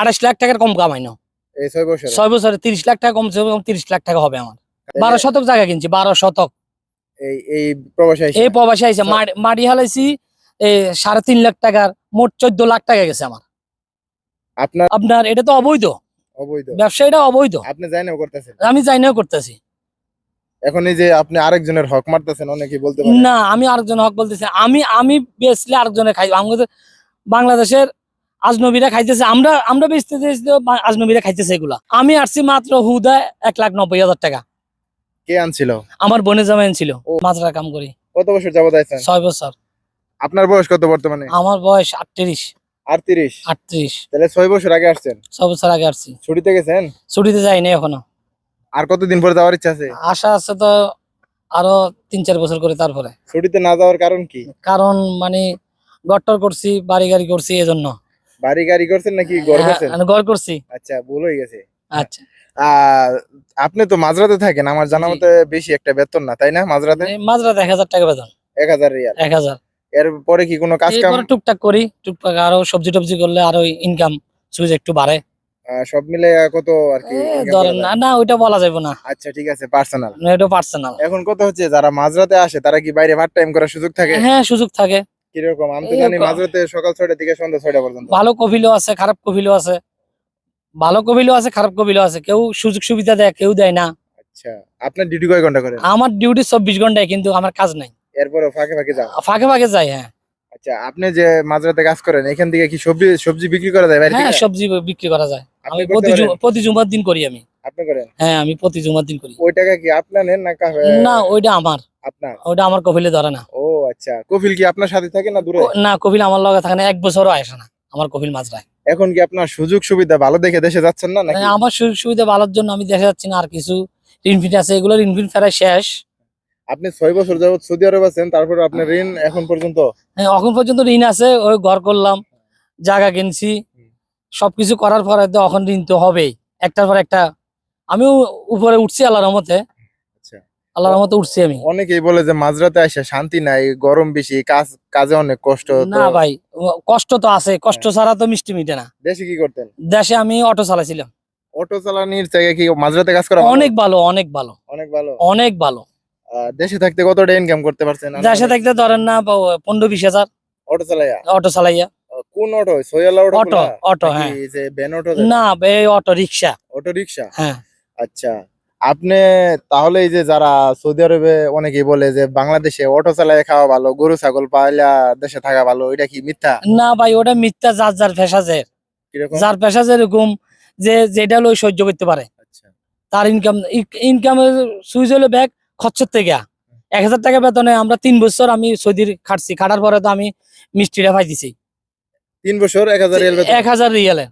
আড়াইশ লাখ টাকার কম কামাই না ছয় বছর? তিরিশ লাখ টাকা কমছে কম তিরিশ লাখ টাকা হবে আমার। বারো শতক জায়গা কিনছি বারো শতক। এই প্রবাসী আইসা? মাটি- হালাইছি এই সাড়ে তিন লাখ টাকার মোট চোদ্দ লাখ টাকা গেছে আমার। আপনার আপনার এটা তো অবৈধ। অবৈধ। ব্যবসায়ীটা অবৈধ। আপনি জানেও করতেছেন? আমি করতেছি। এখন এই যে আপনি আরেকজনের হক মারতেছেন অনেকে বলতে না আমি আরেকজন হক বলতেছি আমি আমি বেচলে আরেকজনে খাই আমাদের বাংলাদেশের আজনবীরা খাইতেছে আমরা আমরা বেচতে চেয়েছি তো আজনবীরা খাইতেছে এগুলা। আমি আসছি মাত্র হুদা এক লাখ নব্বই হাজার টাকা। কে আনছিল? আমার বোনের জামাইন আনছিল ও। মাজরা কাম করি। কত বছর যাবত আইছেন? ছয় বছর। আপনার বয়স কত বর্তমানে? আমার বয়স আটত্রিশ। আটত্রিশ? আটত্রিশ। তাহলে ছয় বছর আগে আসছেন? ছয় বছর আগে আসছি। ছুটিতে গেছেন? ছুটিতে এখনও। আর কতদিন পরে যাওয়ার ইচ্ছা আছে? আশা আছে তো আরও তিন চার বছর করে তারপরে। ছুটিতে না যাওয়ার কারণ কি? কারণ মানে গট্টর করছি বাড়ি গাড়ি করছি এজন্য। বাড়ি গাড়ি করছেন নাকি করছেন? হ্যাঁ, ঘর করছি। আচ্ছা ভুল হয়ে গেছে। আচ্ছা। আপনি তো মাঝরাতে থাকেন আমার জানা মতে বেশি একটা বেতন না তাই না মাঝরাতে? মাঝরাত এক হাজার টাকা বেতন। এক হাজার রিয়াল। এক হাজার। এর পরে কি কোনো কাজ কাম? টুকটাক করি টুকটাক আরও সবজি টবজি করলে আরও ইনকাম সুইচ একটু বাড়ে। সব মিলে কত আর কি ধরেন না না ওইটা বলা যাবে না। আচ্ছা ঠিক আছে পার্সোনাল না এটা পার্সোনাল এখন কত হচ্ছে যারা মাঝরাতে আসে তারা কি বাইরে পার্ট টাইম করার সুযোগ থাকে? হ্যাঁ সুযোগ থাকে। কীরকম? আমি তো জানি মাঝরাতে সকাল ছয়টা থেকে সন্ধ্যা ছয়টা পর্যন্ত। ভালো আছে খারাপ আছে। ভালো আছে খারাপ আছে। কেউ সুযোগ সুবিধা দেয় কেউ দেয় না। আচ্ছা আপনার ডিউটি কয় ঘণ্টা করেন আমার ডিউটি চব্বিশ ঘন্টায় কিন্তু আমার কাজ নাই। এরপরে ফাঁকে ফাঁকে যান ফাঁকে ফাঁকে যাই হ্যাঁ। আচ্ছা আপনি যে মাঝরাতে কাজ করেন এখান থেকে কি সবজি সবজি বিক্রি করা যায় বাইরে হ্যাঁ সবজি বিক্রি করা যায়। আমি প্রতি প্রতি জুমার দিন করি আমি। আপনি করেন? হ্যাঁ আমি প্রতি জুমার দিন করি। ওই টাকা কি আপনার নেন না না ওইটা আমার। আপনার? ওইটা আমার কপিলে ধরে না। ও আচ্ছা কফিল কি আপনার সাথে থাকে না দূরে? না কপিল আমার লগে থাকে না এক বছরও আসে না আমার কপিল মাজরায় এখন কি আপনার সুযোগ সুবিধা ভালো দেখে দেশে যাচ্ছেন না নাকি? আমার সুযোগ সুবিধা ভালোর জন্য আমি দেখা যাচ্ছি না আর কিছু ঋণফিট আছে এগুলো ঋণফিট ফেরাই শেষ। আপনি ছয় বছর যাবত সৌদি আরব আছেন তারপর আপনার ঋণ এখন পর্যন্ত? হ্যাঁ, এখন পর্যন্ত ঋণ আছে ওই ঘর করলাম জায়গা কিনছি সবকিছু করার পরে তো এখন ঋণ তো হবেই একটার পর একটা। আমিও উপরে উঠছি আল্লাহর রহমতে। আল্লাহর রহমতে উঠছি আমি। অনেকেই বলে যে মাঝরাতে আসে শান্তি নাই গরম বেশি কাজ কাজে অনেক কষ্ট না ভাই কষ্ট তো আছে কষ্ট ছাড়া তো মিষ্টি মিটে না। দেশে কি করতেন? দেশে আমি অটো চালাইছিলাম। অটো চালানির জায়গায় কি মাঝরাতে কাজ করা অনেক ভালো অনেক ভালো। অনেক ভালো? অনেক ভালো। দেশে থাকতে কতটা ইনকাম করতে পারছেন? দেশে থাকতে ধরেন না পনেরো বিশ হাজার। অটো চালাইয়া? অটো চালাইয়া। কোন অটো? সোয়ালা অটো অটো অটো হ্যাঁ। যে ভ্যান অটো না এই অটো রিক্সা অটো রিক্সা হ্যাঁ। আচ্ছা। আপনি তাহলে এই যে যারা সৌদি আরবে অনেকেই বলে যে বাংলাদেশে অটো চালায় খাওয়া ভালো গরু ছাগল পাইলা দেশে থাকা ভালো এটা কি মিথ্যা? না ভাই ওটা মিথ্যা যার যার কীরকম? যার পেশা যেরকম যে যেটা লই সহ্য করতে পারে। আচ্ছা। তার ইনকাম ইনকামের সুইচ হলো ব্যাগ খরচের থেকে। এক হাজার টাকা বেতনে আমরা তিন বছর আমি সৌদির খাটছি খাটার পরে তো আমি মিষ্টিটা পাইতেছি। তিন বছর এক হাজার। এক হাজার রিয়ালে।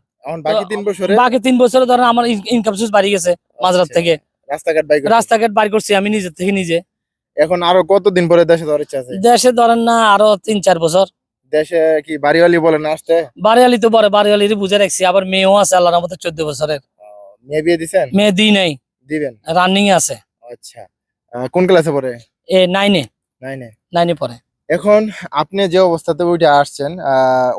বাকি তিন বছরে? বাকি তিন বছরে ধরেন আমার ইনকাম সোর্স বাড়ি গেছে মাঝরাত আচ্ছা, থেকে। রাস্তাঘাট বাইক রাস্তাঘাট বাড়ি করছি আমি নিজের থেকে নিজে। এখন আরও কতদিন পরে দেশে যাওয়ার ইচ্ছা আছে? দেশে ধরেন না আরও তিন চার বছর। দেশে কি বাড়িওয়ালি বলেন আসতে? বাড়িয়ালি তো বড় বাড়িয়ালির বুঝে রাখছি আবার মেয়েও আছে আল্লাহর মতো চোদ্দ বছরের। মেয়ে বিয়ে দিছেন? মেয়ে দিই নাই। দিবেন? রানিং আছে। আচ্ছা। কোন ক্লাসে পড়ে? এ নাইনে নাইনে নাইনে পড়ে। এখন আপনি যে অবস্থাতে উঠে আসছেন আহ,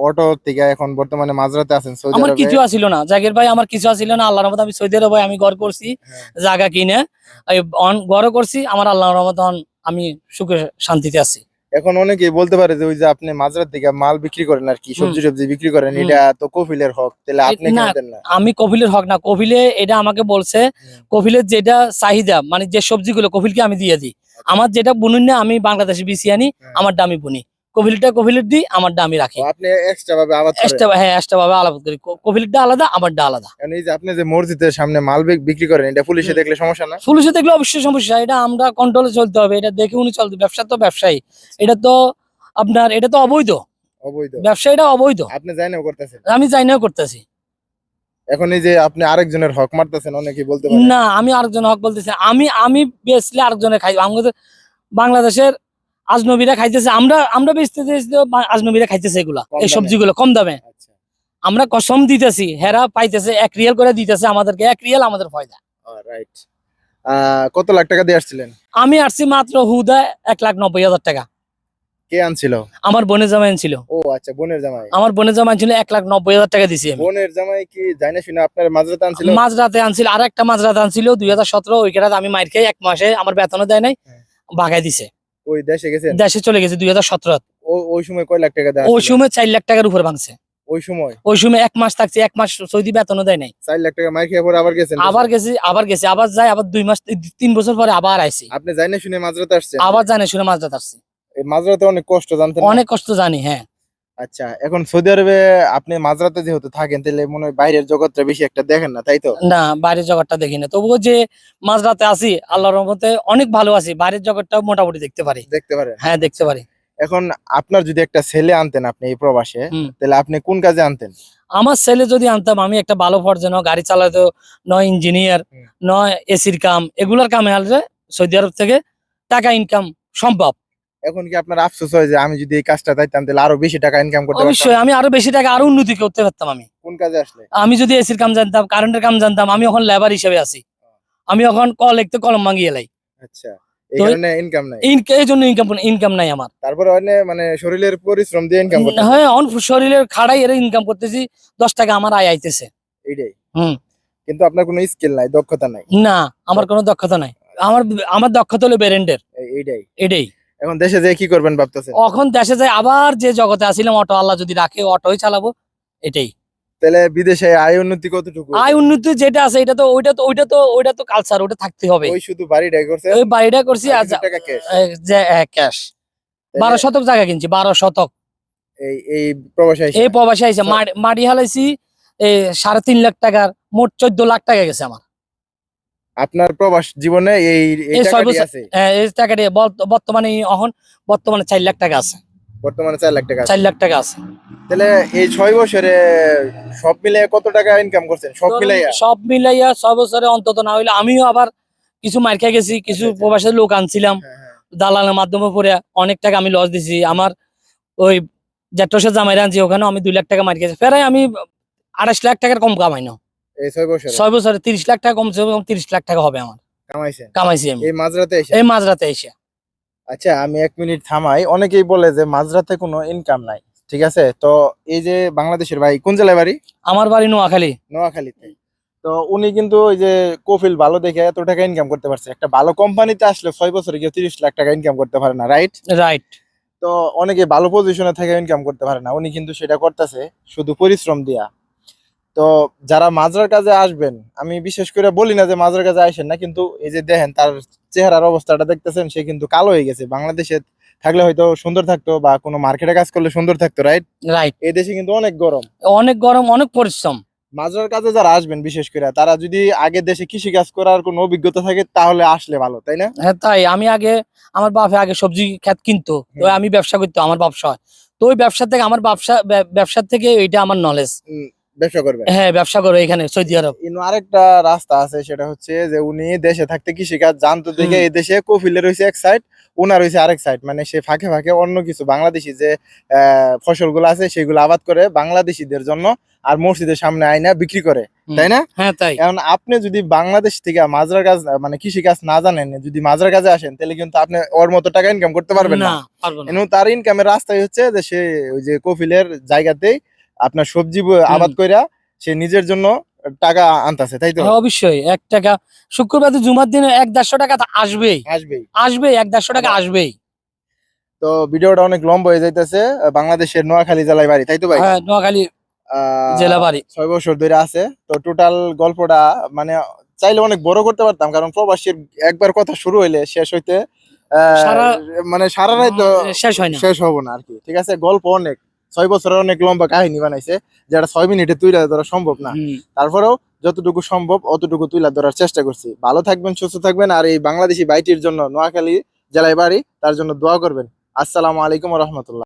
অটো থেকে এখন বর্তমানে মাঝরাতে আছেন সৌদি আমার কিছু আসিল না। জাগির ভাই আমার কিছু আসিল না আল্লাহর রহমত আমি সৌদি আরবে আমি ঘর করছি হ্যাঁ। জায়গা কিনে ঘরও করছি আমার আল্লাহর রহমত আমি সুখে শান্তিতে আছি। এখন অনেকে বলতে পারে যে ওই যে আপনি মাঝরাত দিকে মাল বিক্রি করেন আর কি সবজি সবজি বিক্রি করেন এটা তো কফিলের হক তাহলে আপনি না, দেন না। আমি কফিলের হক না কোভিলে এটা আমাকে বলছে কফিলের যেটা চাহিদা মানে যে সবজিগুলো কফিলকে আমি দিয়ে দিই। আমার যেটা বুনুন না আমি বাংলাদেশে বিছিয়ে আনি। আমার দামি বুনি। কপিলটা কপিলের দিই আমার দামি রাখি। আপনি এক্সট্রা ভাবে করেন এক্সট্রা হ্যাঁ এক্সট্রা ভাবে আলাদা করি। ক- কপিলটা আলাদা আমারটা আলাদা। এখন এই যে আপনি যে মসজিদের সামনে মাল বিক- বিক্রি করেন এটা পুলিশে দেখলে সমস্যা না? পুলিশে দেখলে অবশ্যই সমস্যা। এটা আমরা কন্ট্রোলে চলতে হবে। এটা দেখে উনি চলতে ব্যবসা তো ব্যবসায়ী। এটা তো আপনার এটা তো অবৈধ। অবৈধ। ব্যবসায়ীটা অবৈধ। আপনি জানেও করতেছেন? আমি চাই করতেছি। এখন এই যে আপনি আরেকজনের হক মারতেছেন অনেকেই বলতে না আমি আরেকজন হক বলতেছি আমি আমি বেচলে আরেকজনে খাই। আমাদের বাংলাদেশের আজনবীরা খাইতেছে আমরা আমরা বেচতে আজনবীরা খাইতেছে এগুলা এই। সবজিগুলো কম দামে। আচ্ছা। আমরা কসম দিতেছি হেরা পাইতেছে এক রিয়াল করে দিতেছে আমাদেরকে এক রিয়াল আমাদের ফায়দা। রাইট কত লাখ টাকা দিয়ে আসছিলেন? আমি আসছি মাত্র হুদা এক লাখ নব্বই হাজার টাকা। কে আনছিল? আমার বোনের জামাই ছিল ও আচ্ছা বোনের জামাই। আমার বোনের জামাই ছিল এক লাখ নব্বই হাজার টাকা দিছি আমি। বোনের জামাই কি জানি না শুনে আপনার মাঝরাতে আনছিল? মাঝরাতে আনছিল আর একটা মাঝরাতে আনছিল দুই হাজার সতেরো ওই কেটাতে আমি মাইর খাই এক মাসে আমার বেতনও দেয় নাই হ্যাঁ। বাগাই দিছে। ওই দেশে গেছেন? দেশে চলে গেছে দুই হাজার সতেরো ওই সময় কয় লাখ টাকা ওই সময় চার লাখ টাকার উপর ভাঙছে ওই সময়? ওই সময় এক মাস থাকছে এক মাস সৌদি বেতনও দেয় নাই। চার লাখ টাকা মার খেয়ে পরে আবার গেছেন আবার গেছি আবার গেছি আবার যাই আবার দুই মাস তিন বছর পরে আবার আইছি। আপনি জানি শুনে মাঝরাতে আসছেন? আবার জানে শুনে মাঝরাতে আসছি। এই মাঝরাতে অনেক কষ্ট জানতেন অনেক কষ্ট জানি হ্যাঁ। আচ্ছা এখন সৌদি আরবে আপনি মাঝরাতে যেহেতু থাকেন তাহলে মনে হয় বাইরের জগৎটা বেশি একটা দেখেন না তাই তো? না বাইরের জগৎটা দেখি না। তবুও যে মাঝরাতে আছি আল্লাহর রহমতে অনেক ভালো আছি। বাইরের জগৎটা মোটামুটি দেখতে পারি। দেখতে পারেন। হ্যাঁ দেখতে পারি। এখন আপনার যদি একটা ছেলে আনতেন আপনি এই প্রবাসে। তাহলে আপনি কোন কাজে আনতেন? আমার ছেলে যদি আনতাম আমি একটা ভালো পর্যায়ে গাড়ি চালাতো নয় ইঞ্জিনিয়ার। নয় এসির কাম এগুলার কামে আসলে সৌদি আরব থেকে টাকা ইনকাম সম্ভব। এখন কি আপনার আফসোস হয় যে আমি যদি এই কাজটা চাইতাম তাহলে আরও বেশি টাকা ইনকাম করতে পারতাম? অবশ্যই আমি আরও বেশি টাকা আরও উন্নতি করতে পারতাম আমি। কোন কাজে আসলে? আমি যদি এসির কাম জানতাম কারেন্টের কাম জানতাম আমি এখন লেবার হিসেবে আছি। আমি এখন কল লিখতে কলম ভাঙিয়ে লাই। আচ্ছা এই কারণে ইনকাম নাই? এই জন্য ইনকাম ইনকাম নাই আমার। তারপরে মানে শরীরের পরিশ্রম দিয়ে ইনকাম করতে হ্যাঁ অন শরীরের খাড়াই এর ইনকাম করতেছি দশ টাকা আমার আয় আইতেছে। এইটাই? হুম। কিন্তু আপনার কোনো স্কিল নাই দক্ষতা নাই? না আমার কোনো দক্ষতা নাই। আমার আমার দক্ষতা হলো ব্যারেন্ডের এই- এইটাই? এটাই এখন দেশে যেয়ে কি করবেন ভাবতেছেন? এখন দেশে যাই আবার যে জগতে আসিলাম অটো আল্লাহ যদি রাখে অটোই চালাবো এটাই। তাহলে বিদেশে আয় উন্নতি কতটুকু? আয় উন্নতি যেটা আছে এটা তো ওইটা তো ওইটা তো ওইটা তো কালচার ওটা থাকতে হবে। ওই শুধু বাড়িটাই করছে ওই বাড়িটা করছি cash। ক্যাশ বারো শতক জায়গা কিনছি বারো শতক। এই এই প্রবাসী। এই প্রবাসী আইসে মাটি- হালাইছি এই সাড়ে তিন লাখ টাকার মোট চোদ্দ লাখ টাকা গেছে আমার। আপনার প্রবাস জীবনে এই টাকাটি বর্ত- বর্তমানে এখন বর্তমানে চার লাখ টাকা আছে। বর্তমানে চার লাখ টাকা চার লাখ টাকা আছে। তাহলে এই ছয় বছরে সব মিলে কত টাকা ইনকাম করছেন? সব মিলাইয়া? সব মিলাইয়া ছয় বছরে অন্তত না হইলে আমিও আবার কিছু মার খেয়ে গেছি কিছু আচ্ছা, আচ্ছা। প্রবাসের লোক আনছিলাম হ্যাঁ, হ্যাঁ। দালালের মাধ্যমে পরে অনেক টাকা আমি লস দিছি। আমার ওই জেট্রসের জামাইরা আনছি ওখানে আমি দুই লাখ টাকা মার খেয়েছি ফেরাই আমি আড়াইশ লাখ টাকার কম কামাই না। এই ছয় বছরে? ছয় বছরে তিরিশ লাখ টাকা কমছে কম তিরিশ লাখ টাকা হবে আমার। কামাইছি? আমি। এই মাঝরাতে এসে? এই মাঝরাতে এসে। আচ্ছা আমি এক মিনিট থামাই। অনেকেই বলে যে মাঝরাতে কোনো ইনকাম নাই ঠিক আছে? তো এই যে বাংলাদেশের ভাই কোন জেলায় বাড়ি? আমার বাড়ি নোয়াখালী। নোয়াখালীতে। তো উনি কিন্তু ওই যে কফিল ভালো দেখে এত টাকা ইনকাম করতে পারছে। একটা ভালো কোম্পানিতে আসলে ছয় বছরে গিয়ে তিরিশ লাখ টাকা ইনকাম করতে পারে না রাইট রাইট তো অনেকে ভালো পজিশনে থেকে ইনকাম করতে পারে না। উনি কিন্তু সেটা করতেছে শুধু পরিশ্রম দিয়া। তো যারা মাজরার কাজে আসবেন আমি বিশেষ করে বলি না যে মাজরার কাজে আসেন না কিন্তু এই যে দেখেন তার চেহারার অবস্থাটা দেখতেছেন সে কিন্তু কালো হয়ে গেছে। বাংলাদেশে থাকলে হয়তো সুন্দর থাকতো বা কোনো মার্কেটে কাজ করলে সুন্দর থাকতো রাইট রাইট এই দেশে কিন্তু অনেক গরম। অনেক গরম অনেক পরিশ্রম। মাজরার কাজে যারা আসবেন বিশেষ করে তারা যদি আগে দেশে কৃষি কাজ করার কোনো অভিজ্ঞতা থাকে তাহলে আসলে ভালো তাই না? হ্যাঁ তাই। আমি আগে আমার বাপে আগে সবজি ক্ষেত কিনতো তো আমি ব্যবসা করতো আমার ব্যবসা। তো ওই ব্যবসা থেকে আমার ব্যবসা ব্যবসার থেকে এইটা আমার নলেজ ব্যবসা করবেন হ্যাঁ ব্যবসা করো এখানে সৌদি আরব। আরেকটা রাস্তা আছে সেটা হচ্ছে যে উনি দেশে থাকতে কৃষিকাজ জানতো দেখে এই দেশে কফিলের রয়েছে এক সাইড রয়েছে আরেক সাইড মানে সে ফাঁকে ফাঁকে অন্য কিছু বাংলাদেশি যে ফসলগুলো আছে সেগুলো আবাদ করে বাংলাদেশিদের জন্য আর মসজিদের সামনে আয়না বিক্রি করে তাই না? হ্যাঁ তাই। এখন আপনি যদি বাংলাদেশ থেকে মাজরার কাজ মানে কৃষি কাজ না জানেন যদি মাজরার কাজে আসেন তাহলে কিন্তু আপনি ওর মতো টাকা ইনকাম করতে পারবেন না। তার ইনকামের রাস্তাই হচ্ছে যে সে ওই যে কফিলের জায়গাতেই আপনার সবজি আবাদ কইরা সে নিজের জন্য টাকা আনতেছে তাই তো? হ্যাঁ, অবশ্যই। এক টাকা। শুক্রবার জুমার দিনে এক দেড়শো টাকা আসবেই। আসবেই। আসবেই এক দেড়শো টাকা আসবেই। তো ভিডিওটা অনেক লম্বা হয়ে যাইতেছে। বাংলাদেশের নোয়াখালী জেলায় বাড়ি তাই তো ভাই? হ্যাঁ নোয়াখালী জেলা বাড়ি। ছয় বছর ধরে আছে। তো টোটাল গল্পটা মানে চাইলে অনেক বড় করতে পারতাম কারণ প্রবাসীর একবার কথা শুরু হইলে শেষ হইতে মানে সারা রাত শেষ হয় না। শেষ হব না আর কি। ঠিক আছে? গল্প অনেক। ছয় বছরের অনেক লম্বা কাহিনী বানাইছে যেটা ছয় মিনিটে তুইলা ধরা সম্ভব না। তারপরেও যতটুকু সম্ভব অতটুকু তুইলা ধরার চেষ্টা করছি। ভালো থাকবেন সুস্থ থাকবেন আর এই বাংলাদেশি বাইটির জন্য নোয়াখালী জেলায় বাড়ি তার জন্য দোয়া করবেন। আসসালামু আলাইকুম রহমতুল্লাহ।